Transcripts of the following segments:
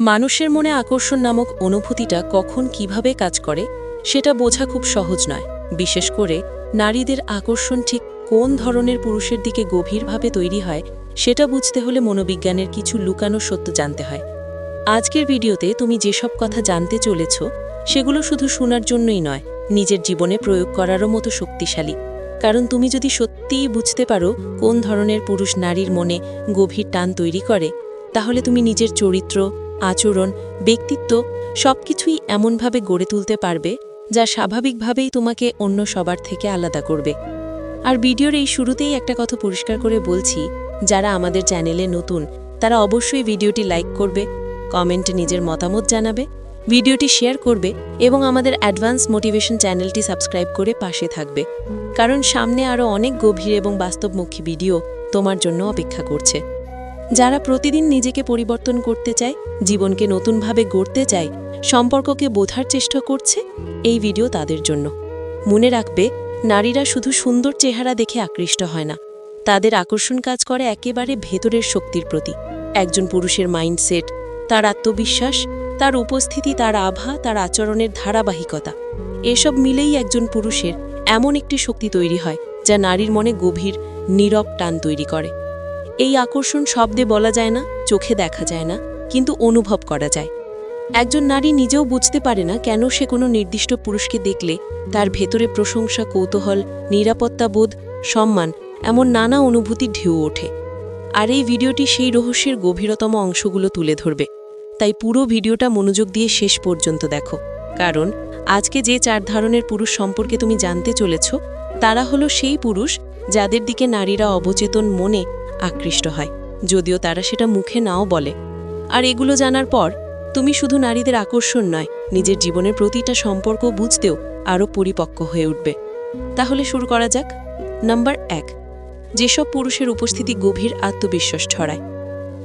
মানুষের মনে আকর্ষণ নামক অনুভূতিটা কখন কীভাবে কাজ করে, সেটা বোঝা খুব সহজ নয়। বিশেষ করে, নারীদের আকর্ষণ ঠিক কোন ধরনের পুরুষের দিকে গভীরভাবে তৈরি হয়, সেটা বুঝতে হলে মনোবিজ্ঞানের কিছু লুকানো সত্য জানতে হয়। আজকের ভিডিওতে তুমি যেসব কথা জানতে চলেছ, সেগুলো শুধু শোনার জন্যই নয়, নিজের জীবনে প্রয়োগ করারও মতো শক্তিশালী। কারণ তুমি যদি সত্যিই বুঝতে পারো কোন ধরনের পুরুষ নারীর মনে গভীর টান তৈরি করে, তাহলে তুমি নিজের চরিত্র আচরণ, ব্যক্তিত্ব সবকিছুই এমনভাবে গড়ে তুলতে পারবে যা স্বাভাবিকভাবেই তোমাকে অন্য সবার থেকে আলাদা করবে। আর ভিডিওর এই শুরুতেই একটা কথা পরিষ্কার করে বলছি, যারা আমাদের চ্যানেলে নতুন, তারা অবশ্যই ভিডিওটি লাইক করবে, কমেন্টে নিজের মতামত জানাবে, ভিডিওটি শেয়ার করবে এবং আমাদের অ্যাডভান্স মোটিভেশন চ্যানেলটি সাবস্ক্রাইব করে পাশে থাকবে। কারণ সামনে আরও অনেক গভীর এবং বাস্তবমুখী ভিডিও তোমার জন্য অপেক্ষা করছে। যারা প্রতিদিন নিজেকে পরিবর্তন করতে চায়, জীবনকে নতুনভাবে গড়তে চায়, সম্পর্ককে বোঝার চেষ্টা করছে, এই ভিডিও তাদের জন্য। মনে রাখবে, নারীরা শুধু সুন্দর চেহারা দেখে আকৃষ্ট হয় না। তাদের আকর্ষণ কাজ করে একেবারে ভেতরের শক্তির প্রতি। একজন পুরুষের মাইন্ডসেট, তার আত্মবিশ্বাস, তার উপস্থিতি, তার আভা, তার আচরণের ধারাবাহিকতা, এসব মিলেই একজন পুরুষের এমন একটি শক্তি তৈরি হয়, যা নারীর মনে গভীর, নীরব টান তৈরি করে। এই আকর্ষণ শব্দে বলা যায় না, চোখে দেখা যায় না, কিন্তু অনুভব করা যায়। একজন নারী নিজেও বুঝতে পারে না কেন সে কোনো নির্দিষ্ট পুরুষকে দেখলে তার ভেতরে প্রশংসা, কৌতূহল নিরাপত্তাবোধ সম্মান, এমন নানা অনুভূতির ঢেউ ওঠে। আর এই ভিডিওটি সেই রহস্যের গভীরতম অংশগুলো তুলে ধরবে। তাই পুরো ভিডিওটা মনোযোগ দিয়ে শেষ পর্যন্ত দেখো। কারণ, আজকে যে চার ধরনের পুরুষ সম্পর্কে তুমি জানতে চলেছ, তারা হলো সেই পুরুষ যাদের দিকে নারীরা অবচেতন মনে আকৃষ্ট হয়, যদিও তারা সেটা মুখে নাও বলে। আর এগুলো জানার পর, তুমি শুধু নারীদের আকর্ষণ নয়, নিজের জীবনের প্রতিটা সম্পর্ক বুঝতেও আরও পরিপক্ক হয়ে উঠবে। তাহলে শুরু করা যাক। নাম্বার এক, যেসব পুরুষের উপস্থিতি গভীর আত্মবিশ্বাস ছড়ায়।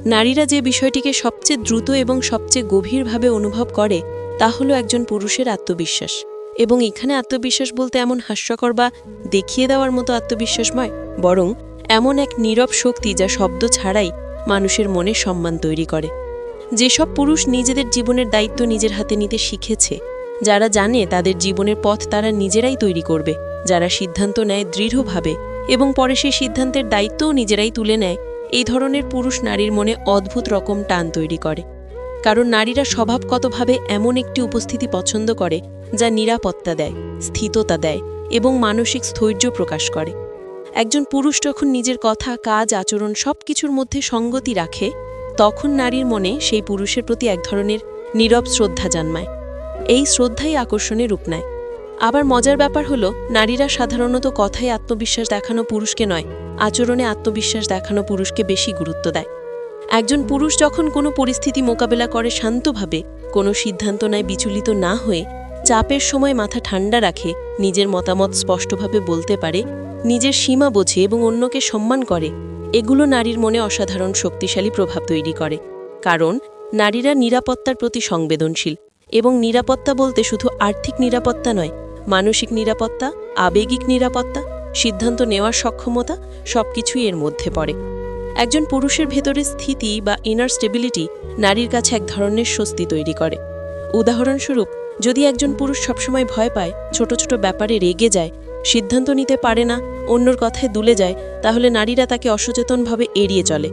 নারীরা যে বিষয়টিকে সবচেয়ে দ্রুত এবং সবচেয়ে গভীরভাবে অনুভব করে, তা হলো একজন পুরুষের আত্মবিশ্বাস। এবং এখানে আত্মবিশ্বাস বলতে এমন হাস্যকর বা দেখিয়ে দেওয়ার মতো আত্মবিশ্বাসময় বরং এমন এক নীরব শক্তি যা শব্দ ছাড়াই মানুষের মনে সম্মান তৈরি করে। যেসব পুরুষ নিজেদের জীবনের দায়িত্ব নিজের হাতে নিতে শিখেছে, যারা জানে তাদের জীবনের পথ তারা নিজেরাই তৈরি করবে, যারা সিদ্ধান্ত নেয় দৃঢ়ভাবে এবং পরে সেই সিদ্ধান্তের দায়িত্বও নিজেরাই তুলে নেয়, এই ধরনের পুরুষ নারীর মনে অদ্ভুত রকম টান তৈরি করে। কারণ নারীরা স্বভাবগতভাবে এমন একটি উপস্থিতি পছন্দ করে, যা নিরাপত্তা দেয়, স্থিততা দেয় এবং মানসিক স্থৈর্য প্রকাশ করে। একজন পুরুষ যখন নিজের কথা, কাজ, আচরণ সব কিছুর মধ্যে সঙ্গতি রাখে, তখন নারীর মনে সেই পুরুষের প্রতি এক ধরনের নীরব শ্রদ্ধা জন্মায়। এই শ্রদ্ধাই আকর্ষণে রূপ নেয়। আবার মজার ব্যাপার হলো, নারীরা সাধারণত কথায় আত্মবিশ্বাস দেখানো পুরুষকে নয়, আচরণে আত্মবিশ্বাস দেখানো পুরুষকে বেশি গুরুত্ব দেয়। একজন পুরুষ যখন কোনো পরিস্থিতি মোকাবেলা করে শান্তভাবে, কোনো সিদ্ধান্ত নেয় বিচলিত না হয়ে, চাপের সময় মাথা ঠান্ডা রাখে, নিজের মতামত স্পষ্টভাবে বলতে পারে নিজের সীমা বোঝে এবং অন্যকে সম্মান করে, এগুলো নারীর মনে অসাধারণ শক্তিশালী প্রভাব তৈরি করে। কারণ, নারীরা নিরাপত্তার প্রতি সংবেদনশীল এবং নিরাপত্তা বলতে শুধু আর্থিক নিরাপত্তা নয়, মানসিক নিরাপত্তা, আবেগিক নিরাপত্তা, সিদ্ধান্ত নেওয়ার সক্ষমতা সবকিছুই এর মধ্যে পড়ে। একজন পুরুষের ভেতরে স্থিতি বা ইনার স্টেবিলিটি নারীর কাছে এক ধরনের স্বস্তি তৈরি করে। উদাহরণস্বরূপ, যদি একজন পুরুষ সবসময় ভয় পায়, ছোট ছোট ব্যাপারে রেগে যায় সিদ্ধান্ত নিতে পারে না, অন্যর কথায় দুলে যায়, তাহলে নারীরা তাকে অসচেতনভাবে এড়িয়ে চলে।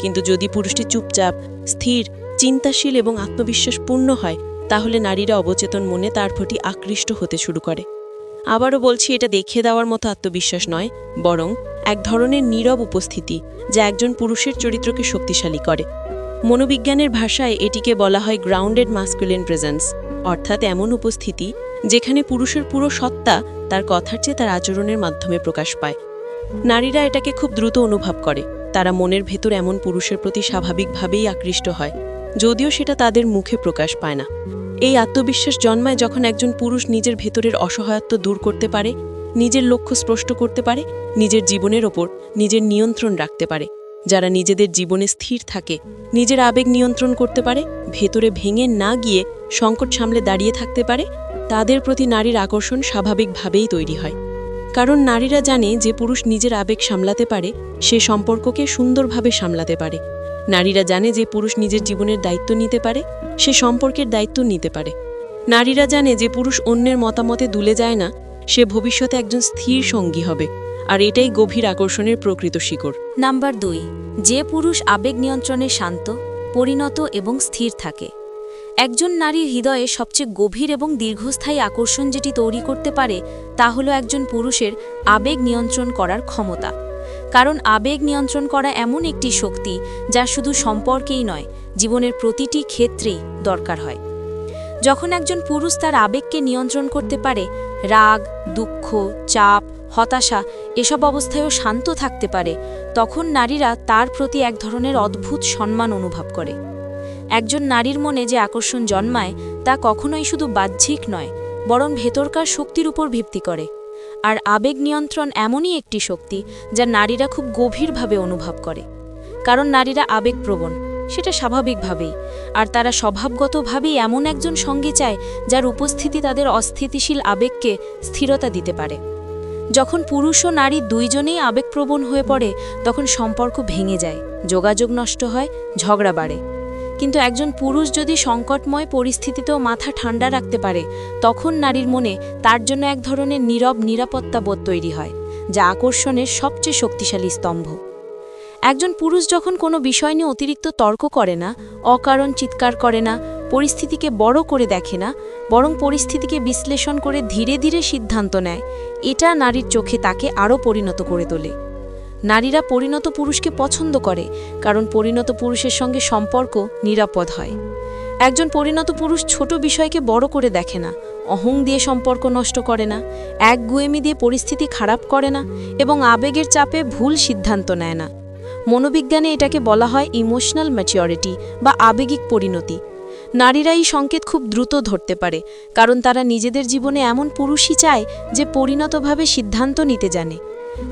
কিন্তু যদি পুরুষটি চুপচাপ, স্থির, চিন্তাশীল এবং আত্মবিশ্বাসপূর্ণ হয়, তাহলে নারীরা অবচেতন মনে তার প্রতি আকৃষ্ট হতে শুরু করে। আবারও বলছি, এটা দেখিয়ে দেওয়ার মতো আত্মবিশ্বাস নয়, বরং এক ধরনের নীরব উপস্থিতি, যা একজন পুরুষের চরিত্রকে শক্তিশালী করে। মনোবিজ্ঞানের ভাষায় এটিকে বলা হয় গ্রাউন্ডেড মাস্কুলিন প্রেজেন্স, অর্থাৎ এমন উপস্থিতি যেখানে পুরুষের পুরো সত্তা তার কথার চেয়ে তার আচরণের মাধ্যমে প্রকাশ পায়। নারীরা এটাকে খুব দ্রুত অনুভব করে। তারা মনের ভেতর এমন পুরুষের প্রতি স্বাভাবিকভাবেই আকৃষ্ট হয়, যদিও সেটা তাদের মুখে প্রকাশ পায় না। এই আত্মবিশ্বাস জন্মায় যখন একজন পুরুষ নিজের ভেতরের অসহায়ত্ব দূর করতে পারে, নিজের লক্ষ্য স্পষ্ট করতে পারে, নিজের জীবনের ওপর নিজের নিয়ন্ত্রণ রাখতে পারে। যারা নিজেদের জীবনে স্থির থাকে, নিজের আবেগ নিয়ন্ত্রণ করতে পারে, ভেতরে ভেঙে না গিয়ে সংকট সামলে দাঁড়িয়ে থাকতে পারে তাদের প্রতি নারীর আকর্ষণ স্বাভাবিকভাবেই তৈরি হয়। কারণ নারীরা জানে যে পুরুষ নিজের আবেগ সামলাতে পারে, সে সম্পর্ককে সুন্দরভাবে সামলাতে পারে। নারীরা জানে যে পুরুষ নিজের জীবনের দায়িত্ব নিতে পারে, সে সম্পর্কের দায়িত্ব নিতে পারে। নারীরা জানে যে পুরুষ অন্যের মতামতে দুলে যায় না, সে ভবিষ্যতে একজন স্থির সঙ্গী হবে। আর এটাই গভীর আকর্ষণের প্রকৃত শিকড়। নাম্বার দুই, যে পুরুষ আবেগ নিয়ন্ত্রণে শান্ত, পরিণত এবং স্থির থাকে। একজন নারীর হৃদয়ে সবচেয়ে গভীর এবং দীর্ঘস্থায়ী আকর্ষণ যেটি তৈরি করতে পারে, তা হলো একজন পুরুষের আবেগ নিয়ন্ত্রণ করার ক্ষমতা। কারণ আবেগ নিয়ন্ত্রণ করা এমন একটি শক্তি, যা শুধু সম্পর্কেই নয়, জীবনের প্রতিটি ক্ষেত্রেই দরকার হয়। যখন একজন পুরুষ তার আবেগকে নিয়ন্ত্রণ করতে পারে, রাগ, দুঃখ, চাপ, হতাশা এসব অবস্থায়ও শান্ত থাকতে পারে, তখন নারীরা তার প্রতি এক ধরনের অদ্ভুত সম্মান অনুভব করে। একজন নারীর মনে যে আকর্ষণ জন্মায়, তা কখনোই শুধু বাহ্যিক নয়, বরং ভেতরকার শক্তির উপর ভিত্তি করে। আর আবেগ নিয়ন্ত্রণ এমনই একটি শক্তি, যা নারীরা খুব গভীরভাবে অনুভব করে। কারণ নারীরা আবেগপ্রবণ, সেটা স্বাভাবিকভাবেই। আর তারা স্বভাবগতভাবেই এমন একজন সঙ্গী চায়, যার উপস্থিতি তাদের অস্থিতিশীল আবেগকে স্থিরতা দিতে পারে। যখন পুরুষ ও নারী দুইজনেই আবেগপ্রবণ হয়ে পড়ে, তখন সম্পর্ক ভেঙে যায়, যোগাযোগ নষ্ট হয়, ঝগড়া বাড়ে। কিন্তু একজন পুরুষ যদি সংকটময় পরিস্থিতিতেও মাথা ঠান্ডা রাখতে পারে, তখন নারীর মনে তার জন্য এক ধরনের নীরব নিরাপত্তা বোধ তৈরি হয়, যা আকর্ষণের সবচেয়ে শক্তিশালী স্তম্ভ। একজন পুরুষ যখন কোনো বিষয় নিয়ে অতিরিক্ত তর্ক করে না, অকারণ চিৎকার করে না, পরিস্থিতিকে বড় করে দেখে না, বরং পরিস্থিতিকে বিশ্লেষণ করে ধীরে ধীরে সিদ্ধান্ত নেয়, এটা নারীর চোখে তাকে আরও পরিণত করে তোলে। নারীরা পরিণত পুরুষকে পছন্দ করে, কারণ পরিণত পুরুষের সঙ্গে সম্পর্ক নিরাপদ হয়। একজন পরিণত পুরুষ ছোট বিষয়কে বড় করে দেখে না, অহং দিয়ে সম্পর্ক নষ্ট করে না, এক গুয়েমি দিয়ে পরিস্থিতি খারাপ করে না এবং আবেগের চাপে ভুল সিদ্ধান্ত নেয় না। মনোবিজ্ঞানে এটাকে বলা হয় ইমোশনাল ম্যাচিওরিটি বা আবেগিক পরিণতি। নারীরা এই সংকেত খুব দ্রুত ধরতে পারে, কারণ তারা নিজেদের জীবনে এমন পুরুষই চায় যে পরিণতভাবে সিদ্ধান্ত নিতে জানে।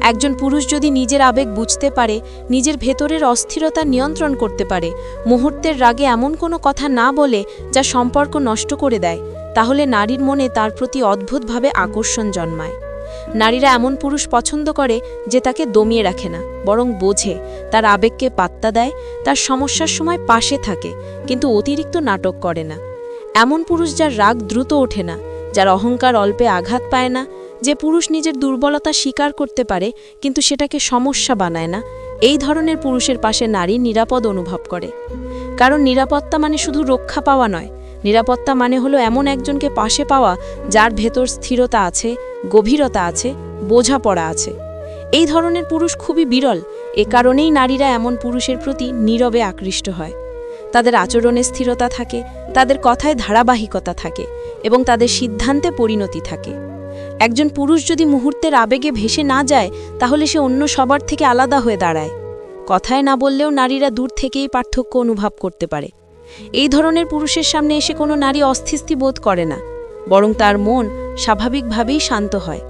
একজন পুরুষ যদি নিজের আবেগ বুঝতে পারে, নিজের ভেতরের অস্থিরতা নিয়ন্ত্রণ করতে পারে, মুহূর্তের রাগে এমন কোনো কথা না বলে যা সম্পর্ক নষ্ট করে দেয়, তাহলে নারীর মনে তার প্রতি অদ্ভুতভাবে আকর্ষণ জন্মায়। নারীরা এমন পুরুষ পছন্দ করে যে তাকে দমিয়ে রাখে না, বরং বোঝে তার আবেগকে পাত্তা দেয়, তার সমস্যার সময় পাশে থাকে, কিন্তু অতিরিক্ত নাটক করে না। এমন পুরুষ যার রাগ দ্রুত ওঠে না, যার অহংকার অল্পে আঘাত পায় না যে পুরুষ নিজের দুর্বলতা স্বীকার করতে পারে, কিন্তু সেটাকে সমস্যা বানায় না। এই ধরনের পুরুষের পাশে নারী নিরাপদ অনুভব করে। কারণ নিরাপত্তা মানে শুধু রক্ষা পাওয়া নয়। নিরাপত্তা মানে হলো এমন একজনকে পাশে পাওয়া যার ভেতর স্থিরতা আছে, গভীরতা আছে, বোঝাপড়া আছে। এই ধরনের পুরুষ খুবই বিরল। এ কারণেই নারীরা এমন পুরুষের প্রতি নীরবে আকৃষ্ট হয়। তাদের আচরণে স্থিরতা থাকে, তাদের কথায় ধারাবাহিকতা থাকে এবং তাদের সিদ্ধান্তে পরিণতি থাকে। একজন পুরুষ যদি মুহূর্তের আবেগে ভেসে না যায়, তাহলে সে অন্য সবার থেকে আলাদা হয়ে দাঁড়ায়। কথায় না বললেও নারীরা দূর থেকেই পার্থক্য অনুভব করতে পারে। এই ধরনের পুরুষের সামনে এসে কোনো নারী অস্থিস্থি বোধ করে না, বরং তার মন স্বাভাবিকভাবেই শান্ত হয়,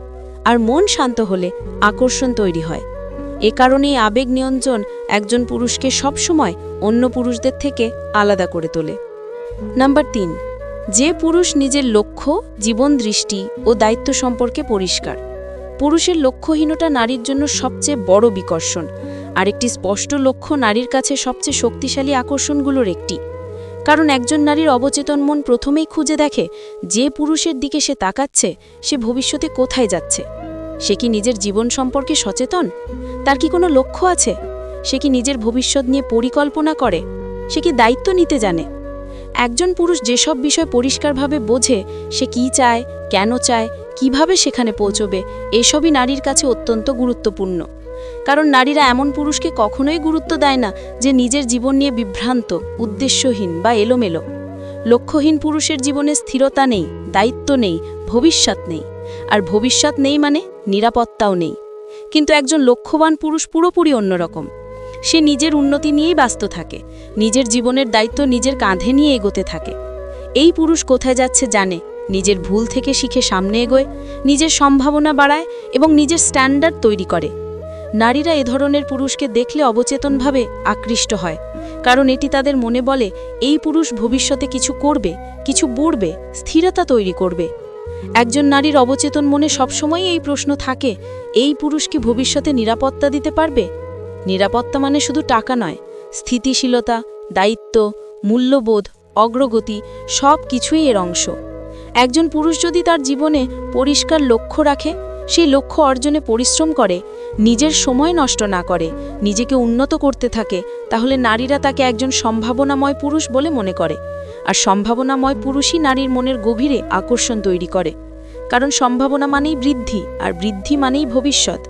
আর মন শান্ত হলে আকর্ষণ তৈরি হয়। এ কারণেই আবেগ নিয়ন্ত্রণ একজন পুরুষকে সবসময় অন্য পুরুষদের থেকে আলাদা করে তোলে। নাম্বার তিন যে পুরুষ নিজের লক্ষ্য, জীবন দৃষ্টি ও দায়িত্ব সম্পর্কে পরিষ্কার। পুরুষের লক্ষ্যহীনতা নারীর জন্য সবচেয়ে বড় বিকর্ষণ। আর একটি স্পষ্ট লক্ষ্য নারীর কাছে সবচেয়ে শক্তিশালী আকর্ষণগুলোর একটি। কারণ একজন নারীর অবচেতন মন প্রথমেই খুঁজে দেখে যে পুরুষের দিকে সে তাকাচ্ছে, সে ভবিষ্যতে কোথায় যাচ্ছে। সে কি নিজের জীবন সম্পর্কে সচেতন? তার কি কোনো লক্ষ্য আছে? সে কি নিজের ভবিষ্যৎ নিয়ে পরিকল্পনা করে? সে কি দায়িত্ব নিতে জানে? একজন পুরুষ যেসব বিষয় পরিষ্কারভাবে বোঝে, সে কি চায়, কেন চায়, কীভাবে সেখানে পৌঁছবে, এসবই নারীর কাছে অত্যন্ত গুরুত্বপূর্ণ। কারণ নারীরা এমন পুরুষকে কখনোই গুরুত্ব দেয় না যে নিজের জীবন নিয়ে বিভ্রান্ত, উদ্দেশ্যহীন বা এলোমেলো। লক্ষ্যহীন পুরুষের জীবনে স্থিরতা নেই, দায়িত্ব নেই, ভবিষ্যৎ নেই। আর ভবিষ্যৎ নেই মানে নিরাপত্তাও নেই। কিন্তু একজন লক্ষ্যবান পুরুষ পুরোপুরি অন্যরকম। সে নিজের উন্নতি নিয়েই ব্যস্ত থাকে। নিজের জীবনের দায়িত্ব নিজের কাঁধে নিয়ে এগোতে থাকে। এই পুরুষ কোথায় যাচ্ছে জানে। নিজের ভুল থেকে শিখে সামনে এগোয়, নিজের সম্ভাবনা বাড়ায় এবং নিজের স্ট্যান্ডার্ড তৈরি করে। নারীরা এ ধরনের পুরুষকে দেখলে অবচেতনভাবে আকৃষ্ট হয়, কারণ এটি তাদের মনে বলে, এই পুরুষ ভবিষ্যতে কিছু করবে, কিছু বুড়বে স্থিরতা তৈরি করবে। একজন নারীর অবচেতন মনে সবসময় এই প্রশ্ন থাকে, এই পুরুষ কি ভবিষ্যতে নিরাপত্তা দিতে পারবে? নিরাপত্তা মানে শুধু টাকা নয়, স্থিতিশীলতা, দায়িত্ব, মূল্যবোধ, অগ্রগতি, সব কিছুই এর অংশ। একজন পুরুষ যদি তার জীবনে পরিষ্কার লক্ষ্য রাখে সেই লক্ষ্য অর্জনে পরিশ্রম করে, নিজের সময় নষ্ট না করে, নিজেকে উন্নত করতে থাকে, তাহলে নারীরা তাকে একজন সম্ভাবনাময় পুরুষ বলে মনে করে। আর সম্ভাবনাময় পুরুষই নারীর মনের গভীরে আকর্ষণ তৈরি করে। কারণ সম্ভাবনা মানেই বৃদ্ধি, আর বৃদ্ধি মানেই ভবিষ্যৎ।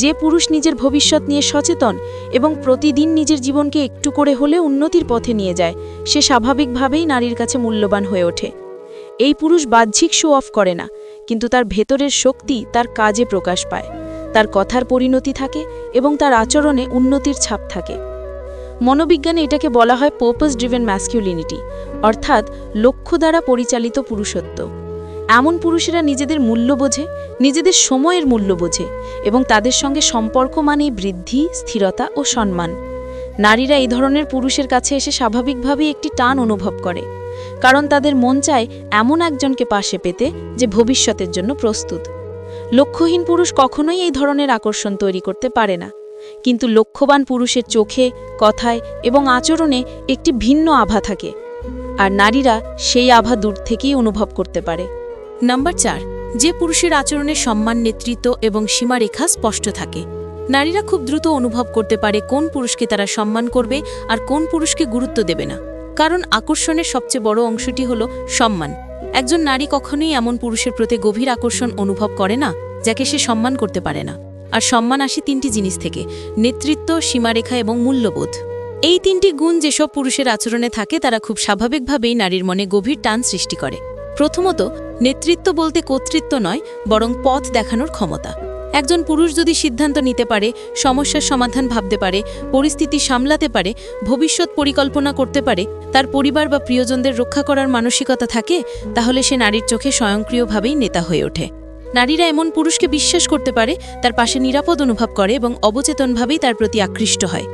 যে পুরুষ নিজের ভবিষ্যৎ নিয়ে সচেতন এবং প্রতিদিন নিজের জীবনকে একটু করে হলে উন্নতির পথে নিয়ে যায়, সে স্বাভাবিকভাবেই নারীর কাছে মূল্যবান হয়ে ওঠে। এই পুরুষ বাহ্যিক শো অফ করে না, কিন্তু তার ভেতরের শক্তি তার কাজে প্রকাশ পায়। তার কথার পরিণতি থাকে এবং তার আচরণে উন্নতির ছাপ থাকে। মনোবিজ্ঞানে এটাকে বলা হয় পারপাস ড্রিভেন ম্যাসকিউলিনিটি অর্থাৎ লক্ষ্য দ্বারা পরিচালিত পুরুষত্ব। এমন পুরুষেরা নিজেদের মূল্য বোঝে, নিজেদের সময়ের মূল্য বোঝে এবং তাদের সঙ্গে সম্পর্ক মানেই বৃদ্ধি, স্থিরতা ও সম্মান। নারীরা এই ধরনের পুরুষের কাছে এসে স্বাভাবিকভাবেই একটি টান অনুভব করে, কারণ তাদের মন চায় এমন একজনকে পাশে পেতে যে ভবিষ্যতের জন্য প্রস্তুত। লক্ষ্যহীন পুরুষ কখনোই এই ধরনের আকর্ষণ তৈরি করতে পারে না, কিন্তু লক্ষ্যবান পুরুষের চোখে, কথায় এবং আচরণে একটি ভিন্ন আভা থাকে, আর নারীরা সেই আভা দূর থেকেই অনুভব করতে পারে। নাম্বার চার, যে পুরুষের আচরণে সম্মান, নেতৃত্ব এবং সীমারেখা স্পষ্ট থাকে। নারীরা খুব দ্রুত অনুভব করতে পারে কোন পুরুষকে তারা সম্মান করবে আর কোন পুরুষকে গুরুত্ব দেবে না। কারণ আকর্ষণের সবচেয়ে বড় অংশটি হল সম্মান। একজন নারী কখনোই এমন পুরুষের প্রতি গভীর আকর্ষণ অনুভব করে না, যাকে সে সম্মান করতে পারে না। আর সম্মান আসে তিনটি জিনিস থেকে, নেতৃত্ব, সীমারেখা এবং মূল্যবোধ। এই তিনটি গুণ যেসব পুরুষের আচরণে থাকে, তারা খুব স্বাভাবিকভাবেই নারীর মনে গভীর টান সৃষ্টি করে। প্রথমত, নেতৃত্ব বলতে কর্তৃত্ব নয়, বরং পথ দেখানোর ক্ষমতা। একজন পুরুষ যদি সিদ্ধান্ত নিতে পারে, সমস্যার সমাধান ভাবতে পারে, পরিস্থিতি সামলাতে পারে, ভবিষ্যৎ পরিকল্পনা করতে পারে, তার পরিবার বা প্রিয়জনদের রক্ষা করার মানসিকতা থাকে, তাহলে সে নারীর চোখে স্বয়ংক্রিয়ভাবেই নেতা হয়ে ওঠে। নারীরা এমন পুরুষকে বিশ্বাস করতে পারে, তার পাশে নিরাপদ অনুভব করে এবং অবচেতনভাবেই তার প্রতি আকৃষ্ট হয়।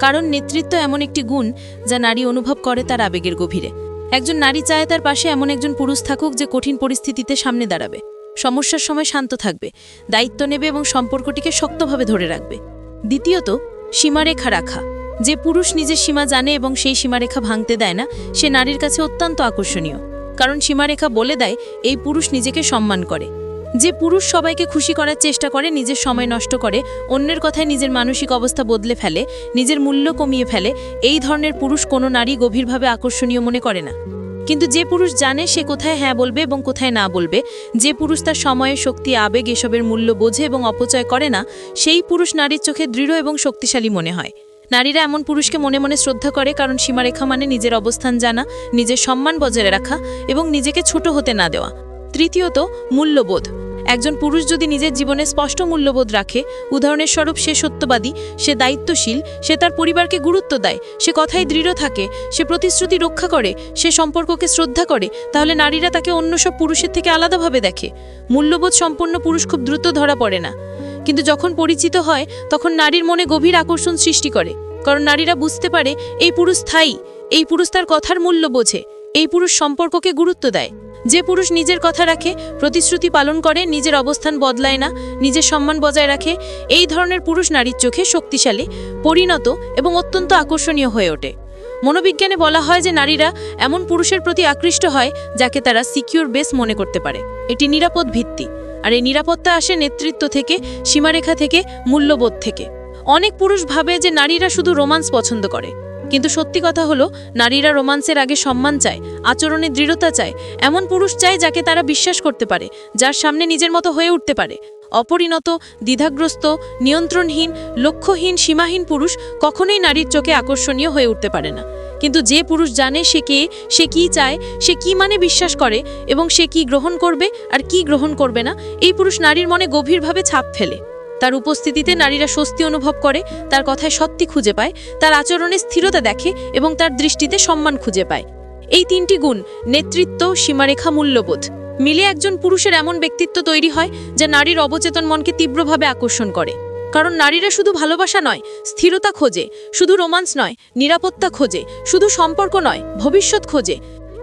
কারণ নেতৃত্ব এমন একটি গুণ, যা নারী অনুভব করে তার আবেগের গভীরে। একজন নারী চায় তার পাশে এমন একজন পুরুষ থাকুক যে কঠিন পরিস্থিতিতে সামনে দাঁড়াবে, সমস্যার সময় শান্ত থাকবে, দায়িত্ব নেবে এবং সম্পর্কটিকে শক্তভাবে ধরে রাখবে। দ্বিতীয়ত, সীমারেখা রাখা। যে পুরুষ নিজের সীমা জানে এবং সেই সীমারেখা ভাঙতে দেয় না, সে নারীর কাছে অত্যন্ত আকর্ষণীয়। কারণ সীমারেখা বলে দেয়, এই পুরুষ নিজেকে সম্মান করে। যে পুরুষ সবাইকে খুশি করার চেষ্টা করে, নিজের সময় নষ্ট করে, অন্যের কথায় নিজের মানসিক অবস্থা বদলে ফেলে, নিজের মূল্য কমিয়ে ফেলে, এই ধরনের পুরুষ কোনো নারী গভীরভাবে আকর্ষণীয় মনে করে না। কিন্তু যে পুরুষ জানে সে কোথায় হ্যাঁ বলবে এবং কোথায় না বলবে, যে পুরুষ তার সময়ে শক্তি, আবেগ, এসবের মূল্য বোঝে এবং অপচয় করে না, সেই পুরুষ নারীর চোখে দৃঢ় এবং শক্তিশালী মনে হয়। নারীরা এমন পুরুষকে মনে মনে শ্রদ্ধা করে, কারণ সীমারেখা মানে নিজের অবস্থান জানা, নিজের সম্মান বজায় রাখা এবং নিজেকে ছোট হতে না দেওয়া। তৃতীয়ত, মূল্যবোধ। একজন পুরুষ যদি নিজের জীবনে স্পষ্ট মূল্যবোধ রাখে, উদাহরণের স্বরূপ সে সত্যবাদী, সে দায়িত্বশীল, সে তার পরিবারকে গুরুত্ব দেয়, সে কথায় দৃঢ় থাকে, সে প্রতিশ্রুতি রক্ষা করে, সে সম্পর্ককে শ্রদ্ধা করে, তাহলে নারীরা তাকে অন্য সব পুরুষের থেকে আলাদাভাবে দেখে। মূল্যবোধ সম্পন্ন পুরুষ খুব দ্রুত ধরা পড়ে না। কিন্তু যখন পরিচিত হয়, তখন নারীর মনে গভীর আকর্ষণ সৃষ্টি করে, কারণ নারীরা বুঝতে পারে, এই পুরুষ স্থায়ী, এই পুরুষ তার কথার মূল্য বোঝে, এই পুরুষ সম্পর্ককে গুরুত্ব দেয়। যে পুরুষ নিজের কথা রাখে, প্রতিশ্রুতি পালন করে, নিজের অবস্থান বদলায় না, নিজের সম্মান বজায় রাখে, এই ধরনের পুরুষ নারীর চোখে শক্তিশালী, পরিণত এবং অত্যন্ত আকর্ষণীয় হয়ে ওঠে। মনোবিজ্ঞানে বলা হয় যে নারীরা এমন পুরুষের প্রতি আকৃষ্ট হয়, যাকে তারা সিকিউর বেস মনে করতে পারে। এটি নিরাপদ ভিত্তি। আর এই নিরাপত্তা আসে নেতৃত্ব থেকে, সীমারেখা থেকে, মূল্যবোধ থেকে। অনেক পুরুষ ভাবে যে নারীরা শুধু রোমান্স পছন্দ করে। কিন্তু সত্যি কথা হলো, নারীরা রোমান্সের আগে সম্মান চায়, আচরণে দৃঢ়তা চায়, এমন পুরুষ চায় যাকে তারা বিশ্বাস করতে পারে, যার সামনে নিজের মতো হয়ে উঠতে পারে। অপরিণত, দ্বিধাগ্রস্ত, নিয়ন্ত্রণহীন, লক্ষ্যহীন, সীমাহীন পুরুষ কখনোই নারীর চোখে আকর্ষণীয় হয়ে উঠতে পারে না। কিন্তু যে পুরুষ জানে সে কে, সে কি চায়, সে কি মানে বিশ্বাস করে এবং সে কি গ্রহণ করবে আর কি গ্রহণ করবে না, এই পুরুষ নারীর মনে গভীরভাবে ছাপ ফেলে। তার উপস্থিতিতে নারীরা স্বস্তি অনুভব করে, তার কথায় সত্যি খুঁজে পায়, তার আচরণে স্থিরতা দেখে এবং তার দৃষ্টিতে সম্মান খুঁজে পায়। এই তিনটি গুণ, নেতৃত্ব, সীমারেখা মূল্যবোধ। মিলে একজন পুরুষের এমন ব্যক্তিত্ব তৈরি হয়, যা নারীর অবচেতন মনকে তীব্রভাবে আকর্ষণ করে। কারণ নারীরা শুধু ভালোবাসা নয়, স্থিরতা খোঁজে, শুধু রোমান্স নয়, নিরাপত্তা খোঁজে, শুধু সম্পর্ক নয়, ভবিষ্যৎ খোঁজে।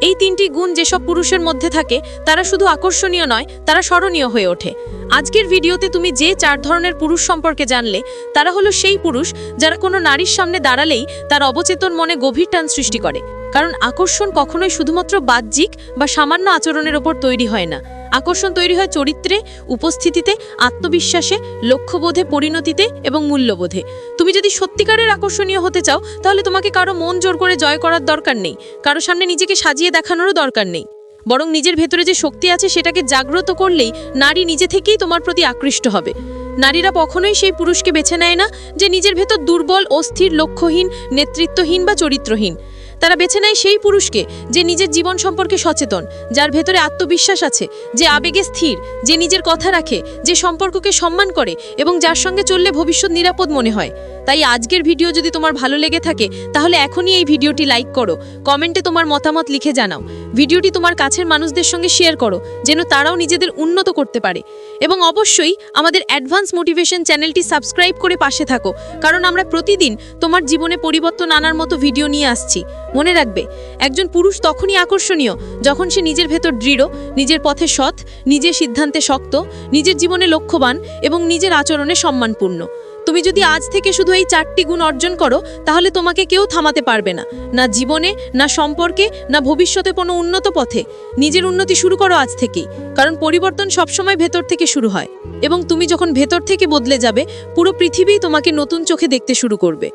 এই তিনটি গুণ যেসব পুরুষের মধ্যে থাকে, তারা শুধু আকর্ষণীয় নয়, তারা স্মরণীয় হয়ে ওঠে। আজকের ভিডিওতে তুমি যে চার ধরনের পুরুষ সম্পর্কে জানলে, তারা হলো সেই পুরুষ যারা কোনো নারীর সামনে দাঁড়ালেই তার অবচেতন মনে গভীর টান সৃষ্টি করে। কারণ আকর্ষণ কখনোই শুধুমাত্র বাহ্যিক বা সামান্য আচরণের ওপর তৈরি হয় না। আকর্ষণ তৈরি হয় চরিত্রে, উপস্থিতিতে, আত্মবিশ্বাসে, লক্ষ্যবোধে, পরিণতিতে এবং মূল্যবোধে। তুমি যদি সত্যিকারের আকর্ষণীয় হতে চাও, তাহলে তোমাকে কারও মন জোর করে জয় করার দরকার নেই। কারও সামনে নিজেকে সাজিয়ে দেখানোরও দরকার নেই। বরং নিজের ভেতরে যে শক্তি আছে, সেটাকে জাগ্রত করলেই নারী নিজে থেকেই তোমার প্রতি আকৃষ্ট হবে। নারীরা কখনোই সেই পুরুষকে বেছে নেয় না যে নিজের ভেতর দুর্বল, অস্থির, লক্ষ্যহীন, নেতৃত্বহীন বা চরিত্রহীন। তারা বেছে নেয় সেই পুরুষকে যে নিজের জীবন সম্পর্কে সচেতন, যার ভেতরে আত্মবিশ্বাস আছে, যে আবেগে স্থির, যে নিজের কথা রাখে, যে সম্পর্ককে সম্মান করে এবং যার সঙ্গে চললে ভবিষ্যৎ নিরাপদ মনে হয়। তাই আজকের ভিডিও যদি তোমার ভালো লেগে থাকে, তাহলে এখনই এই ভিডিওটি লাইক করো, কমেন্টে তোমার মতামত লিখে জানাও। ভিডিওটি তোমার কাছের মানুষদের সঙ্গে শেয়ার করো, যেন তারাও নিজেদের উন্নত করতে পারে। এবং অবশ্যই আমাদের অ্যাডভান্স মোটিভেশন চ্যানেলটি সাবস্ক্রাইব করে পাশে থাকো, কারণ আমরা প্রতিদিন তোমার জীবনে পরিবর্তন আনার মতো ভিডিও নিয়ে আসছি। মনে রাখবে, একজন পুরুষ তখনই আকর্ষণীয়, যখন সে নিজের ভেতর দৃঢ়, নিজের পথে সৎ, নিজের সিদ্ধান্তে শক্ত, নিজের জীবনে লক্ষ্যবান এবং নিজের আচরণে সম্মানপূর্ণ। তুমি যদি আজ থেকে শুধু এই চারটি গুণ অর্জন করো, তাহলে তোমাকে কেউ থামাতে পারবে না। না জীবনে, না সম্পর্কে, না ভবিষ্যতে কোনো উন্নত পথে। নিজের উন্নতি শুরু করো আজ থেকেই, কারণ পরিবর্তন সবসময় ভেতর থেকে শুরু হয়। এবং তুমি যখন ভেতর থেকে বদলে যাবে, পুরো পৃথিবী তোমাকে নতুন চোখে দেখতে শুরু করবে।